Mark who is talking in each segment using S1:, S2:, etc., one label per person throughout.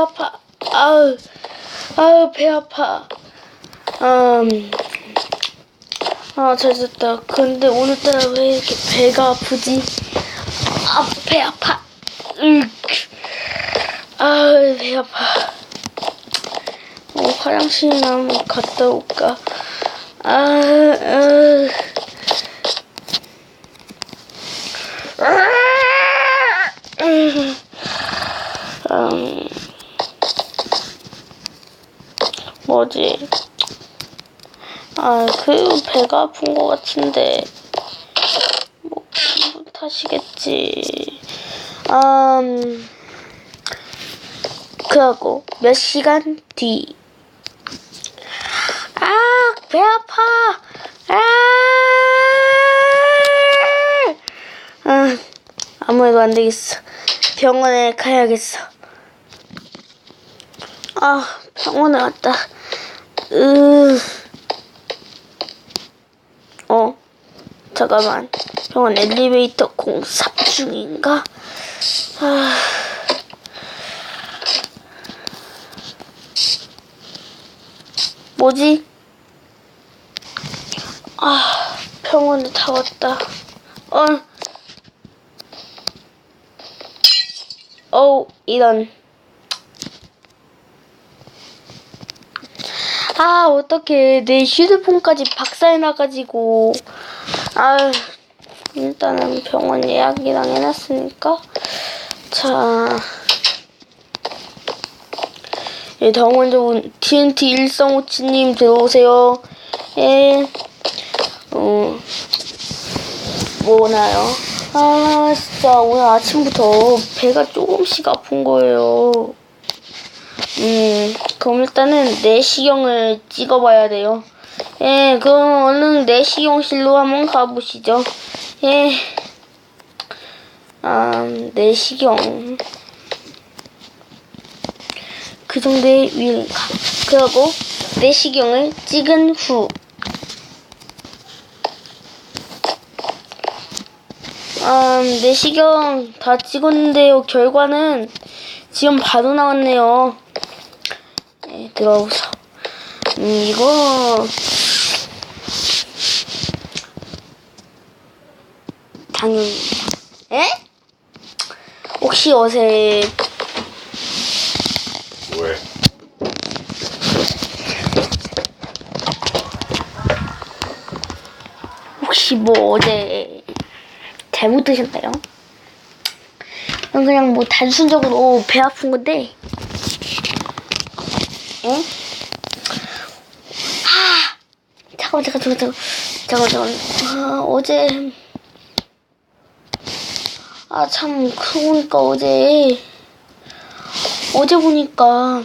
S1: 아파. 아우, 아우, 배 아파. 음, 아, 잘 잤다. 근데 오늘따라 왜 이렇게 배가 아프지? 아, 배 아파. 으, 아우, 배 아파. 어, 화장실이나 한번 갔다 올까? 아, 아. 음, 음, 뭐지? 아, 그 배가 아픈 것 같은데 뭐 기분 탓이겠지. 음, 그하고 몇 시간 뒤. 아, 배 아파. 아, 아, 아무 해도 안 되겠어. 병원에 가야겠어. 아, 병원에 왔다. 으, 어, 잠깐만. 병원 엘리베이터 공사 중인가? 아, 뭐지? 아, 병원에 다 왔다. 어, 어, 이런. 아, 어떡해. 내 휴대폰까지 박살나가지고. 아, 일단은 병원 예약이랑 해놨으니까. 자. 예, 다음 먼저 온 TNT 1357님 들어오세요. 예. 어, 뭐나요? 아, 진짜 오늘 아침부터 배가 조금씩 아픈 거예요. 음, 그럼 일단은 내시경을 찍어봐야 돼요. 예, 그럼 얼른 내시경실로 한번 가보시죠. 예. 아, 내시경. 그 정도의 위인가. 그리고 내시경을 찍은 후. 음, 내시경 다 찍었는데요. 결과는 지금 바로 나왔네요. 네, 들어오서. 음, 이거. 당연히. 에? 혹시 어제
S2: 왜?
S1: 혹시 뭐 어제 잘못 드셨나요? 그냥 뭐 단순적으로 배 아픈 건데. 에? 아! 잠깐만, 잠깐, 잠깐, 잠깐, 잠깐, 잠깐. 아, 어제. 아, 참, 그러고 보니까 어제. 어제 보니까.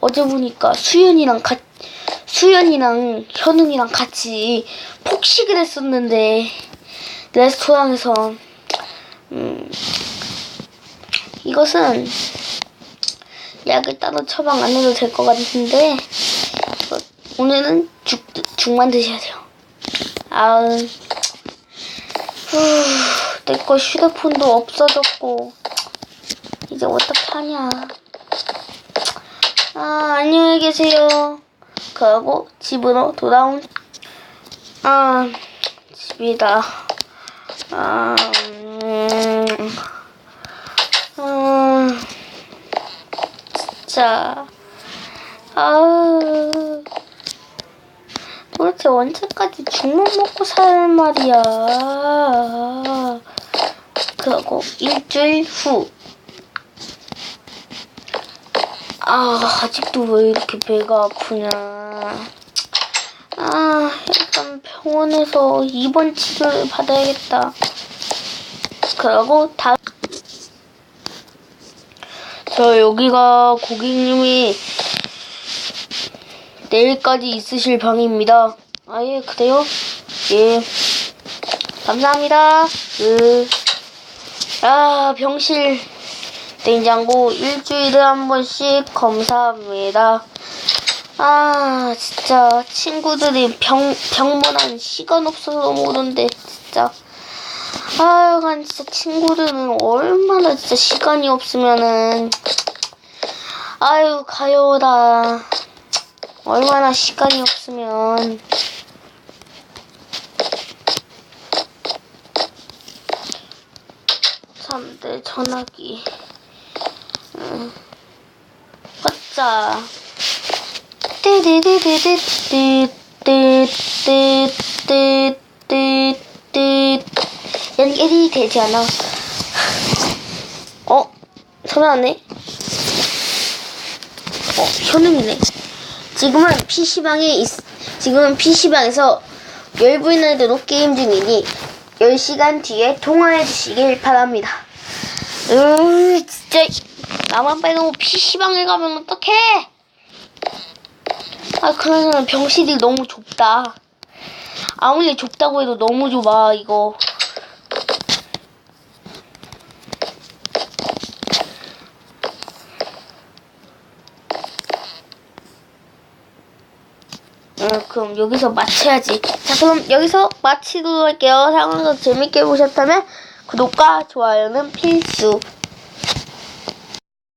S1: 어제 보니까 수연이랑 같 수연이랑 현웅이랑 같이 폭식을 했었는데 레스토랑에서 음 이것은 약을 따로 처방 안 해도 될 것 같은데 오늘은 죽 죽만 드셔야 돼요. 아우 내거 휴대폰도 없어졌고 이제 어떻게 하냐. 아, 안녕히 계세요. 그러고 집으로 돌아온, 아, 집이다. 아, 음, 음, 진짜, 아우, 도대체 언제까지 죽만 먹고 살 말이야. 그러고 일주일 후, 아, 아직도 왜 이렇게 배가 아프냐. 아, 일단 병원에서 입원 치료를 받아야겠다. 그러고 다. 저 여기가 고객님이 내일까지 있으실 방입니다. 아, 예, 그래요? 예. 감사합니다. 그, 아, 병실. 냉장고 일주일에 한 번씩 검사합니다. 아, 진짜 친구들이 병, 병문안 시간 없어서 못 온대, 진짜. 아유간 진짜 친구들은 얼마나 진짜 시간이 없으면은. 아유 가요다. 얼마나 시간이 없으면. 참 내 전화기. 응. 화자. 띠디디디디디디디디디디디 연결이 되지 않아. 어? 왔네? 어, 현음이네. 지금은 PC방에 있, 지금은 PC방에서 열분이라도 게임 중이니 10시간 뒤에 통화해 주시길 바랍니다. 으, 진짜 나만 빼놓고 PC방에 가면 어떡해? 아, 그러면 병실이 너무 좁다. 아무리 좁다고 해도 너무 좁아, 이거. 어, 그럼 여기서 마쳐야지. 자, 그럼 여기서 마치도록 할게요. 상황도 재밌게 보셨다면 구독과 좋아요는 필수.